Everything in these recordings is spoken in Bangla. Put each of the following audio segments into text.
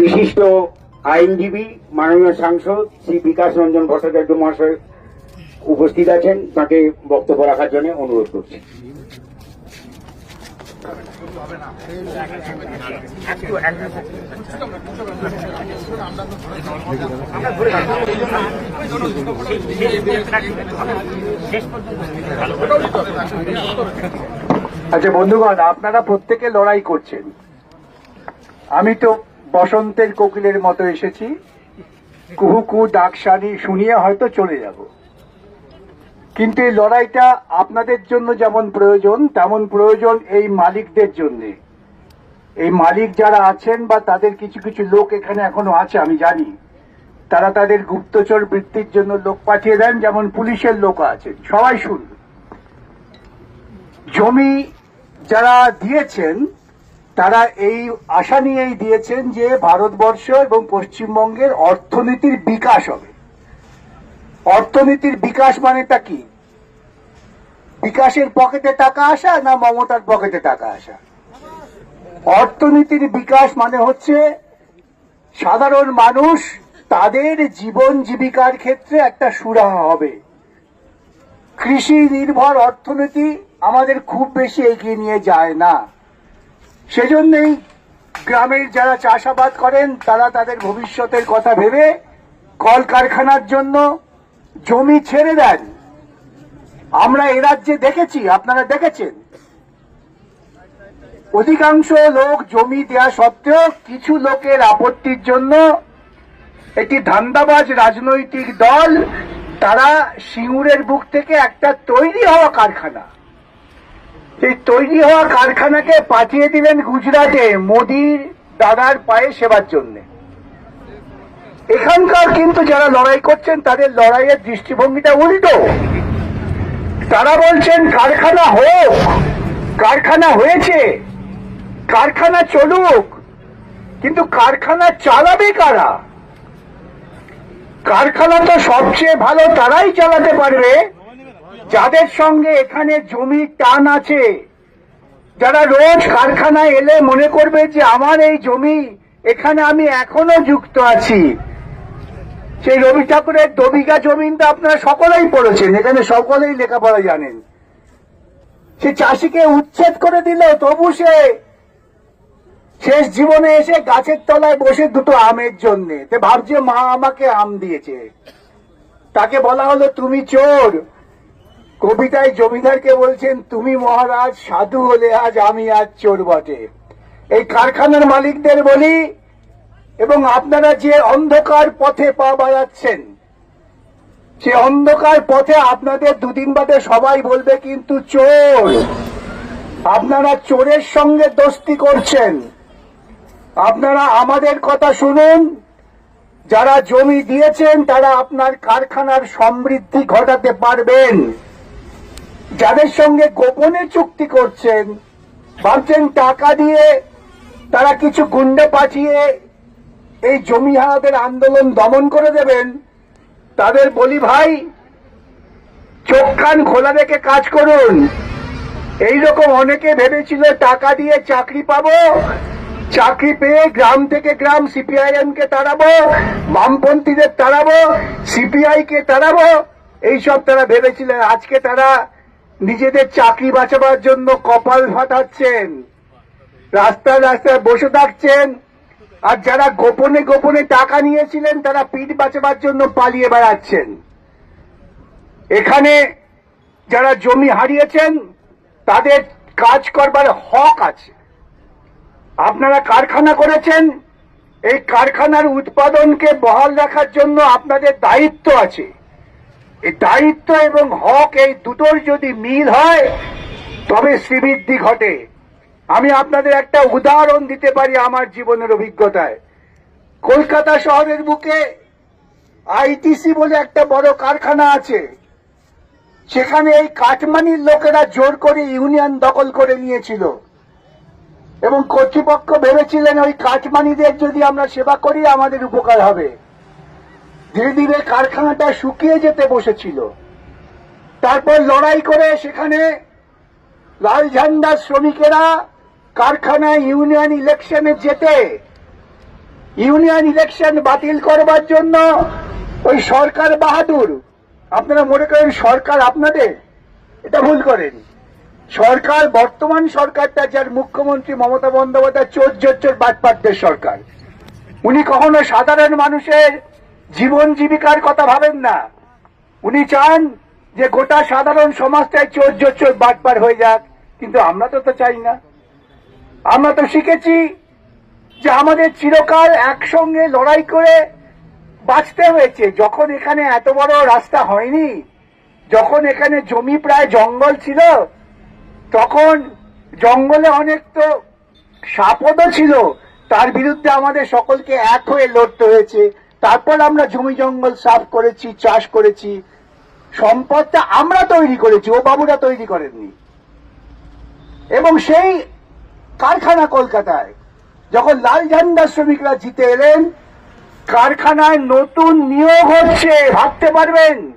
বিশিষ্ট আইনজীবী, মাননীয় সাংসদ শ্রী বিকাশ রঞ্জন ভট্টাচার্য মহাশয় উপস্থিত আছেন, তাকে বক্তব্য রাখার জন্য অনুরোধ করছি। আচ্ছা বন্ধুগণ, আপনারা প্রত্যেকে লড়াই করছেন। আমি তো বসন্তের কোকিলের মতো এসেছি। কুহু কু ডাক ডাকসানি শুনিয়ে হয়তো চলে যাব। কিন্তু এই লড়াইটা আপনাদের জন্য যেমন প্রয়োজন, তেমন প্রয়োজন এই মালিকদের জন্য। এই মালিক যারা আছেন বা তাদের কিছু কিছু লোক এখানে এখনও আছে, আমি জানি। তারা তাদের গুপ্তচর বৃত্তির জন্য লোক পাঠিয়ে দেন, যেমন পুলিশের লোক আছেন। সবাই শুনবে জমি যারা দিয়েছেন তারা এই আশা নিয়েই দিয়েছেন যে ভারতবর্ষ এবং পশ্চিমবঙ্গের অর্থনীতির বিকাশ হবে। অর্থনীতির বিকাশ মানেটা কি? বিকাশের পকেটে টাকা আসা না মমতার পকেটে টাকা আসা? অর্থনীতির বিকাশ মানে হচ্ছে সাধারণ মানুষ তাদের জীবন জীবিকার ক্ষেত্রে একটা সুরাহা হবে। কৃষি নির্ভর অর্থনীতি আমাদের খুব বেশি এগিয়ে নিয়ে যায় না। সেজন্যই গ্রামের যারা চাষাবাদ করেন, তারা তাদের ভবিষ্যতের কথা ভেবে কলকারখানার জন্য জমি ছেড়ে দেন। আমরা এ রাজ্যে দেখেছি, আপনারা দেখেছেন। অধিকাংশ লোক জমি দেয়া সত্ত্বেও কিছু লোকের আপত্তির জন্য একটি ধান্দাবাজ রাজনৈতিক দল, তারা সিঙ্গুরের বুক থেকে একটা তৈরি হওয়া কারখানা। সেই তৈরি হওয়া কারখানাকে পাঠিয়ে দিলেন গুজরাটে মোদির দাদার পায়ে সেবার জন্য। এখানকার কিন্তু যারা লড়াই করছেন, তাদের লড়াইয়ের দৃষ্টিভঙ্গিটা উল্টো। তারা বলছেন, কারখানা হোক, কারখানা হয়েছে, কারখানা চলুক, কিন্তু কারখানা চালাবে কারা? কারখানা তো সবচেয়ে ভালো তারাই চালাতে পারবে। যাদের সঙ্গে এখানে জমি টান আছে, যারা রোজ কারখানায় এলে মনে করবে যে আমার এই জমি এখানে আমি এখনও যুক্ত আছি। সেই রবি ঠাকুরের দবিকা জমিনটা আপনারা সকলেই পড়েছেন, এখানে সকলেই লেখাপড়া জানেন। সে চাষিকে উচ্ছেদ করে দিল, তবু সে শেষ জীবনে এসে গাছের তলায় বসে দুটো আমের জন্যে। তে ভাবছে মা আমাকে আম দিয়েছে। তাকে বলা হলো, তুমি চোর কবিতায় জমিদারকে বলছেন, তুমি মহারাজ, সাধু হলে আজ আমি আজ চোর বটে। এই কারখানার মালিকদের বলি, এবং আপনারা যে অন্ধকার পথে পা বাড়াচ্ছেন, সে অন্ধকার পথে আপনাদের দুদিন বাদে সবাই বলবে, কিন্তু চোর, আপনারা চোরের সঙ্গে দোস্তি করছেন। আপনারা আমাদের কথা শুনুন, যারা জমি দিয়েছেন, তারা আপনার কারখানার সমৃদ্ধি ঘটাতে পারবেন। যাদের সঙ্গে গোপনে চুক্তি করছেন ভাবছেন টাকা দিয়ে, তারা কিছু গুন্ডে পাঠিয়ে এই জমি হারাদের আন্দোলন দমন করে দেবেন, তাদের বলি, ভাই, চোখ কান খোলা রেখে কাজ করুন। এই রকম অনেকে ভেবেছিল টাকা দিয়ে চাকরি পাবো, চাকরি পেয়ে গ্রাম থেকে গ্রাম সিপিআইএম কে তাড়াবো, বামপন্থীদের তাড়াবো সিপিআই কে তাড়াবো, এইসব তারা ভেবেছিলেন আজকে তারা নিজেদের চাকরি বাঁচাবার জন্য কপাল ফাটাচ্ছেন। রাস্তায় রাস্তায় বসে থাকছেন। আর যারা গোপনে গোপনে টাকা নিয়েছিলেন, তারা পিঠ বাঁচাবার জন্য পালিয়ে বেড়াচ্ছেন। এখানে যারা জমি হারিয়েছেন, তাদের কাজ করবার হক আছে। আপনারা কারখানা করেছেন, এই কারখানার উৎপাদনকে বহাল রাখার জন্য আপনাদের দায়িত্ব আছে। এই দায়িত্ব এবং হক এই দুটোর যদি মিল হয়, তবে শ্রীবৃদ্ধি ঘটে। আমি আপনাদের একটা উদাহরণ দিতে পারি আমার জীবনের অভিজ্ঞতায়। কলকাতা শহরের বুকে আইটিসি বলে একটা বড় কারখানা আছে। সেখানে এই কাঠমানির লোকেরা জোর করে ইউনিয়ন দখল করে নিয়েছিল। এবং কর্তৃপক্ষ ভেবেছিলেন ওই কাঠমানিদের যদি আমরা সেবা করি, আমাদের উপকার হবে। ধীরে ধীরে কারখানাটা শুকিয়ে যেতে বসেছিল। তারপর লড়াই করে সেখানে লাল ঝান্ডার শ্রমিকেরা কারখানায় ইউনিয়ন ইলেকশনে যেতে, ইউনিয়ন ইলেকশন বাতিল করবার জন্য ওই সরকার বাহাদুর, আপনারা মনে করেন সরকার আপনাদের? এটা ভুল করেন। সরকার, বর্তমান সরকারটা যার মুখ্যমন্ত্রী মমতা বন্দ্যোপাধ্যায়, চোর চোর, বাটপাটদের সরকার। উনি কখনো সাধারণ মানুষের জীবন জীবিকার কথা ভাবেন না। উনি চান যে গোটা সাধারণ সমাজটাই চোর জোর চোর বাটপার হয়ে যাক, কিন্তু আমরা তো তো চাই না। আমরা তো শিখেছি যে আমাদের চিরকাল একসঙ্গে লড়াই করে বাঁচতে হয়েছে। যখন এখানে এত বড় রাস্তা হয়নি, যখন এখানে জমি প্রায় জঙ্গল ছিল, তখন জঙ্গলে অনেক তো সাপদও ছিল। তার বিরুদ্ধে আমাদের সকলকে এক হয়ে লড়তে হয়েছে। তারপর আমরা জমি জঙ্গল সাফ করেছি, চাষ করেছি। সম্পদটা আমরা তৈরি করেছি, ও বাবুরা তৈরি করেননি। এবং সেই কারখানা কলকাতায়, যখন লাল ঝান্ডা শ্রমিকরা জিতে এলেন, কারখানায় নতুন নিয়োগ হচ্ছে, ভাবতে পারবেন?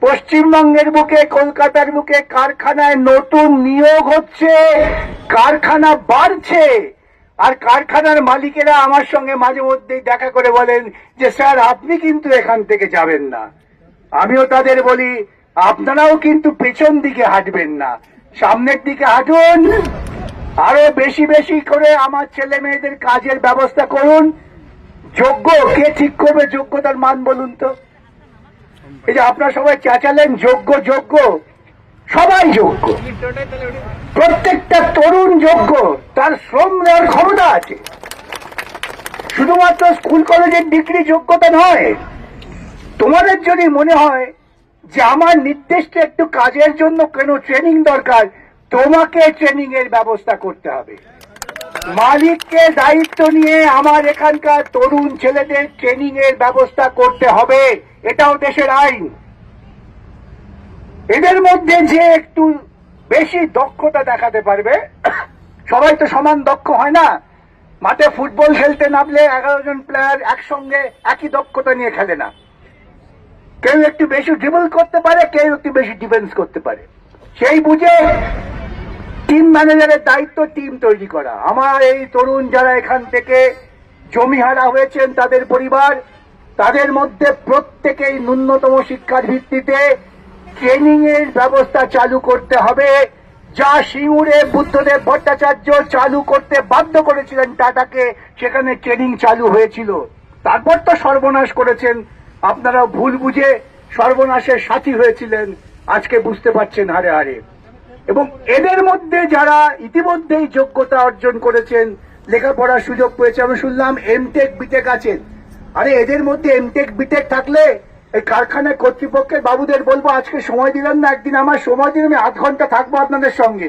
পশ্চিমবঙ্গের বুকে, কলকাতার বুকে কারখানায় নতুন নিয়োগ হচ্ছে, কারখানা বাড়ছে। আর কারখানার মালিকেরা আমার সঙ্গে মাঝে মধ্যেই দেখা করে বলেন যে, স্যার, আপনি কিন্তু এখান থেকে যাবেন না। আমিও তাদের বলি, আপনারাও কিন্তু পেছন দিকে হাঁটবেন না। সামনের দিকে হাঁটুন। আরও বেশি বেশি করে আমার ছেলে মেয়েদের কাজের ব্যবস্থা করুন। যোগ্য কে ঠিক করবে? যোগ্যতার মান বলুন তো। এই যে আপনারা সবাই চেঁচালেন, যোগ্য যোগ্য, সবাই যোগ্য। প্রত্যেকটা তরুণ যোগ্য, তার শ্রম দেওয়ার ক্ষমতা আছে। শুধুমাত্র স্কুল কলেজের ডিগ্রি যোগ্যতা নয়, তোমাদের যদি মনে হয় যে আমার নির্দিষ্ট একটু কাজের জন্য কেন ট্রেনিং দরকার, তোমাকে ট্রেনিং এর ব্যবস্থা করতে হবে। মালিককে দায়িত্ব নিয়ে আমার এখানকার তরুণ ছেলেদের ট্রেনিং এর ব্যবস্থা করতে হবে, এটাও দেশের আইন। এদের মধ্যে যে একটু বেশি দক্ষতা দেখাতে পারবে সবাই তো সমান দক্ষ হয় না। মাঠে ফুটবল খেলতে নামলে এগারো জন প্লেয়ার একসঙ্গে একই দক্ষতা নিয়ে খেলে না। কেউ একটু বেশি ড্রিবল করতে পারে, কেউ একটু বেশি ডিফেন্স করতে পারে। সেই বুঝে টিম ম্যানেজারের দায়িত্ব টিম তৈরি করা। আমার এই তরুণ যারা এখান থেকে জমি হারা হয়েছেন তাদের পরিবার, তাদের মধ্যে প্রত্যেকেই ন্যূনতম শিক্ষার ভিত্তিতে ট্রেনিং এর ব্যবস্থা চালু করতে হবে। যা সিঙ্গুরে বুদ্ধদেব ভট্টাচার্য চালু করতে বাধ্য করেছিলেন টাটাকে, সেখানে ট্রেনিং চালু হয়েছিল। তারপর তো সর্বনাশ করেছেন। আপনারা ভুল বুঝে সর্বনাশের সাথী হয়েছিলেন। আজকে বুঝতে পারছেন হারে হারে। এবং এদের মধ্যে যারা ইতিমধ্যেই যোগ্যতা অর্জন করেছেন, লেখাপড়ার সুযোগ পেয়েছে, আমি শুনলাম এমটেক বিটেক আছেন। আরে এদের মধ্যে এমটেক বিটেক থাকলে এই কারখানার কর্তৃপক্ষের বাবুদের বলব, আজকে সময় দিলেন না, একদিন আমার সময় দিন, আমি আধ ঘণ্টা থাকব আপনাদের সঙ্গে।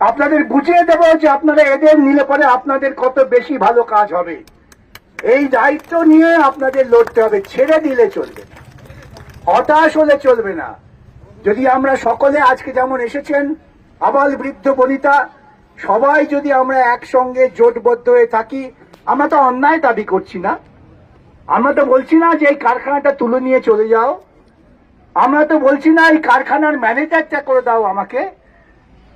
আপনাদের বুঝিয়ে দেবো যে আপনারা এদের নিলে পরে আপনাদের কত বেশি ভালো কাজ হবে। এই দায়িত্ব নিয়ে আপনাদের লড়তে হবে, ছেড়ে দিলে চলবে হতাশ হলে চলবে না। যদি আমরা সকলে আজকে যেমন এসেছেন, আবাল বৃদ্ধ বনিতা, সবাই যদি আমরা একসঙ্গে জোটবদ্ধ হয়ে থাকি, আমরা তো অন্যায় দাবি করছি না। আমরা তো বলছি না যে এই কারখানাটা তুলে নিয়ে চলে যাও। আমরা তো বলছি না এই কারখানার ম্যানেজারটা করে দাও আমাকে।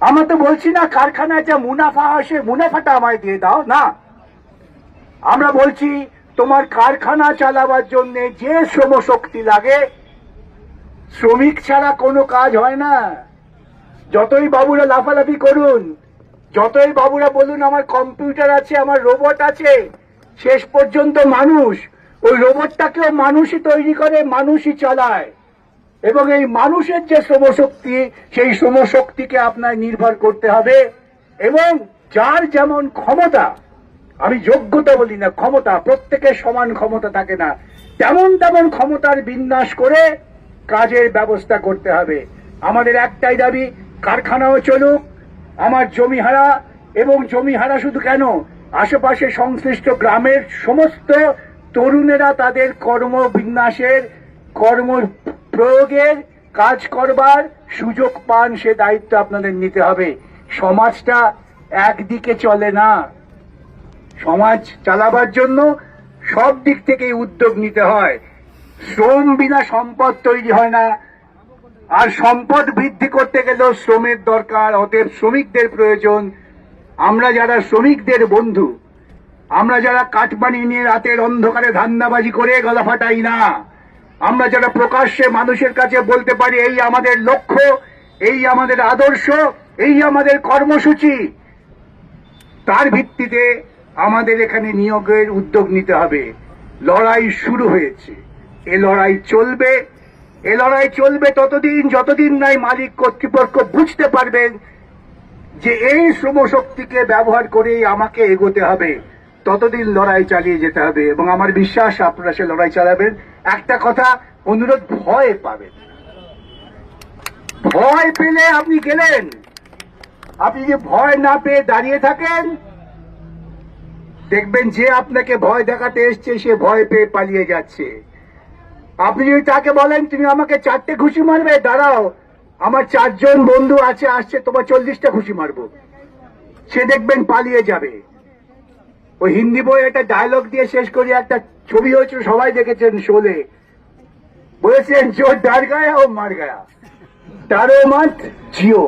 আমরা তো বলছি না কারখানায় যা মুনাফা আসে মুনাফাটা আমায় দিয়ে দাও, না। আমরা বলছি তোমার কারখানা চালাবার জন্য যে শ্রম শক্তি লাগে, শ্রমিক ছাড়া কোনো কাজ হয় না। যতই বাবুরা লাফালাফি করুন, যতই বাবুরা বলুন আমার কম্পিউটার আছে, আমার রোবট আছে, শেষ পর্যন্ত মানুষ ওই রোবটটাকেও মানুষই তৈরি করে, মানুষই চালায়। এবং এই মানুষের যে শ্রমশক্তি, সেই শ্রমশক্তিকে আপনার নির্ভর করতে হবে। এবং যার যেমন ক্ষমতা, আমি যোগ্যতা বলি না, ক্ষমতা, প্রত্যেকের সমান ক্ষমতা থাকে না, তেমন তেমন ক্ষমতার বিন্যাস করে কাজের ব্যবস্থা করতে হবে। আমাদের একটাই দাবি, কারখানাও চলুক, আমার জমি হারা এবং জমি হারা শুধু কেন, আশেপাশে সংশ্লিষ্ট গ্রামের সমস্ত তরুণেরা তাদের কর্ম বিন্যাসের কর্ম প্রয়োগের কাজ করবার সুযোগ পান, সে দায়িত্ব আপনাদের নিতে হবে। সমাজটা একদিকে চলে না। সমাজ চালাবার জন্য সব দিক থেকেই উদ্যোগ নিতে হয়। শ্রম বিনা সম্পদ তৈরি হয় না। আর সম্পদ বৃদ্ধি করতে গেলেও শ্রমের দরকার, অতএব শ্রমিকদের প্রয়োজন। আমরা যারা শ্রমিকদের বন্ধু আমরা যারা কাটমানি নিয়ে রাতের অন্ধকারে ধান্দাবাজি করে গলা ফাটাই না, আমরা যারা প্রকাশ্যে মানুষের কাছে বলতে পারি এই আমাদের লক্ষ্য, এই আমাদের আদর্শ, এই আমাদের কর্মসূচি, তার ভিত্তিতে আমাদের এখানে নিয়োগের উদ্যোগ নিতে হবে। লড়াই শুরু হয়েছে। এ লড়াই চলবে। এ লড়াই চলবে ততদিন, যতদিন নাই মালিক কর্তৃপক্ষ বুঝতে পারবেন যে এই শ্রমশক্তিকে ব্যবহার করেই আমাকে এগোতে হবে। ততদিন লড়াই চালিয়ে যেতে হবে এবং আমার বিশ্বাস আপনারা সে লড়াই চালাবেন। একটা কথা, অনুরোধ, ভয় পাবেন। ভয় পেলে আপনি গেলেন। আপনি যে ভয় না পেয়ে দাঁড়িয়ে থাকেন, দেখবেন যে আপনাকে ভয় দেখাতে এসছে, সে ভয় পেয়ে পালিয়ে যাচ্ছে। আপনি যদি তাকে বলেন, তুমি আমাকে চারটে খুশি মারবে, দাঁড়াও, আমার চারজন বন্ধু আছে, আসছে, তোমার চল্লিশটা খুশি মারবো। সে দেখবেন পালিয়ে যাবে। ওই হিন্দি বই একটা ডায়লগ দিয়ে শেষ করি, একটা ছবি হয়েছে সবাই দেখেছেন শোলে। বলেছেন জো ডার গায়া ও মার গায়া। তারও মাঠ জিও।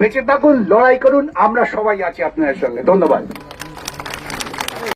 বেঁচে থাকুন, লড়াই করুন, আমরা সবাই আছি আপনাদের সঙ্গে। ধন্যবাদ।